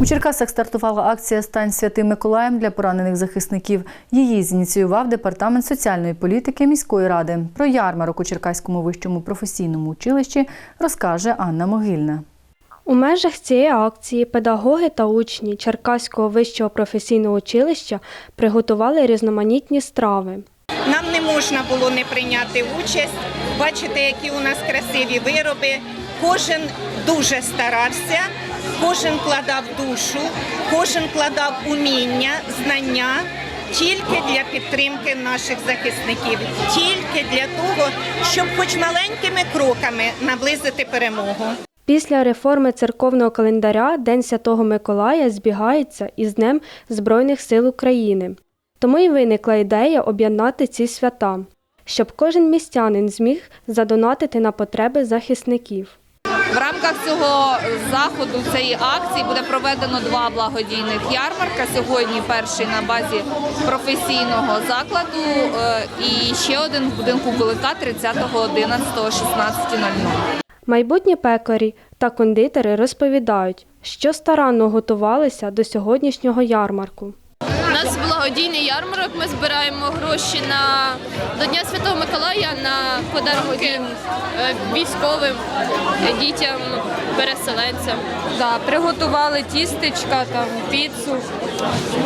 У Черкасах стартувала акція Стань святим Миколаєм для поранених захисників. Її зініціював департамент соціальної політики міської ради. Про ярмарок у Черкаському вищому професійному училищі розкаже Анна Могильна. У межах цієї акції педагоги та учні Черкаського вищого професійного училища приготували різноманітні страви. Нам не можна було не прийняти участь. Бачите, які у нас красиві вироби. Кожен дуже старався, кожен вкладав душу, кожен вкладав уміння, знання тільки для підтримки наших захисників, тільки для того, щоб хоч маленькими кроками наблизити перемогу. Після реформи церковного календаря День Святого Миколая збігається із Днем Збройних сил України. Тому і виникла ідея об'єднати ці свята, щоб кожен містянин зміг задонатити на потреби захисників. В рамках цього заходу цієї акції буде проведено два благодійних ярмарка. Сьогодні перший на базі професійного закладу е, і ще один в будинку Кулика 30.11.16.00. Майбутні пекарі та кондитери розповідають, що старанно готувалися до сьогоднішнього ярмарку. У нас благодійний ярмарок. Ми збираємо гроші на до Дня Святого Миколая на подарунки е, військовим, дітям, переселенцям. Да, приготували тістечка, там піцу,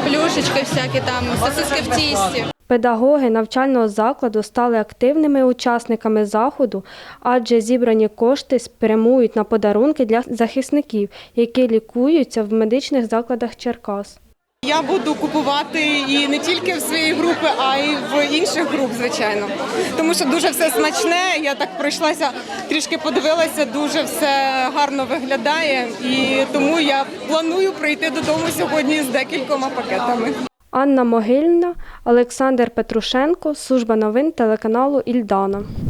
плюшечки всякі там, сосиски в тісті. Педагоги навчального закладу стали активними учасниками заходу, адже зібрані кошти спрямують на подарунки для захисників, які лікуються в медичних закладах Черкас. Я буду купувати і не тільки в своїй групи, а й в інших груп, звичайно. Тому що дуже все смачне. Я так пройшлася, трішки подивилася, дуже все гарно виглядає. І тому я планую прийти додому сьогодні з декількома пакетами. Анна Могильна, Олександр Петрушенко, служба новин телеканалу Ільдана.